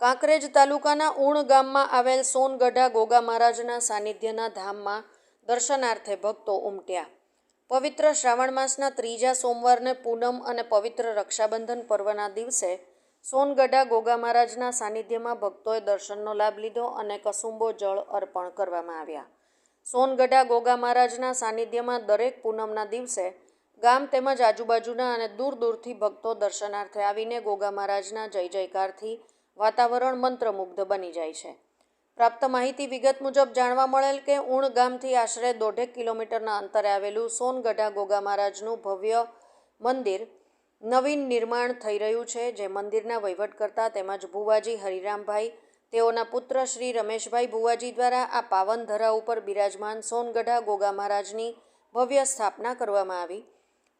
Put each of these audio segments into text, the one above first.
કાંકરેજ તાલુકાના ઉણ ગામમાં આવેલ સોનગઢા ગોગા મહારાજના સાનિધ્યના ધામમાં દર્શનાર્થે ભક્તો ઉમટ્યા. પવિત્ર શ્રાવણ માસના ત્રીજા સોમવારને પૂનમ અને પવિત્ર રક્ષાબંધન પર્વના દિવસે સોનગઢા ગોગા મહારાજના સાનિધ્યમાં ભક્તોએ દર્શનનો લાભ લીધો અને કસુંબો જળ અર્પણ કરવામાં આવ્યા. સોનગઢા ગોગા મહારાજના સાનિધ્યમાં દરેક પૂનમના દિવસે ગામ તેમજ આજુબાજુના અને દૂર દૂરથી ભક્તો દર્શનાર્થે આવીને ગોગા મહારાજના જય જયકારથી વાતાવરણ મંત્રમુગ્ધ બની જાય છે. પ્રાપ્ત માહિતી વિગત મુજબ જાણવા મળેલ કે ઉણ ગામથી આશરે દોઢેક કિલોમીટરના અંતરે આવેલું સોનગઢા ગોગા મહારાજનું ભવ્ય મંદિર નવીન નિર્માણ થઈ રહ્યું છે, જે મંદિરના વહીવટકર્તા તેમજ ભુવાજી હરિરામભાઈ, તેઓના પુત્ર શ્રી રમેશભાઈ ભુવાજી દ્વારા આ પાવન ધરા ઉપર બિરાજમાન સોનગઢા ગોગા મહારાજની ભવ્ય સ્થાપના કરવામાં આવી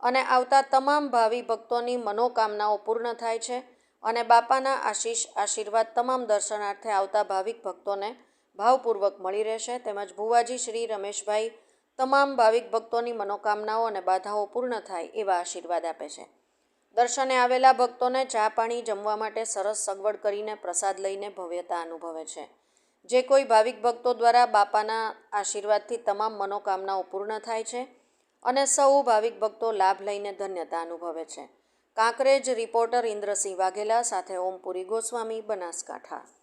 અને આવતા તમામ ભાવિ ભક્તોની મનોકામનાઓ પૂર્ણ થાય છે. અને બાપાના આશીષ આશીર્વાદ તમામ દર્શનાર્થે આવતા ભાવિક ભક્તોને ભાવપૂર્વક મળી રહેશે. તેમજ ભુવાજી શ્રી રમેશભાઈ તમામ ભાવિક ભક્તોની મનોકામનાઓ અને બાધાઓ પૂર્ણ થાય એવા આશીર્વાદ આપે છે. દર્શને આવેલા ભક્તોને ચા પાણી જમવા માટે સરસ સગવડ કરીને પ્રસાદ લઈને ભવ્યતા અનુભવે છે. જે કોઈ ભાવિક ભક્તો દ્વારા બાપાના આશીર્વાદથી તમામ મનોકામનાઓ પૂર્ણ થાય છે અને સૌ ભાવિક ભક્તો લાભ લઈને ધન્યતા અનુભવે છે. કાંકરેજ રિપોર્ટર ઇન્દ્રસિંહ વાઘેલા સાથે ઓમપુરી ગોસ્વામી બનાસકાંઠા.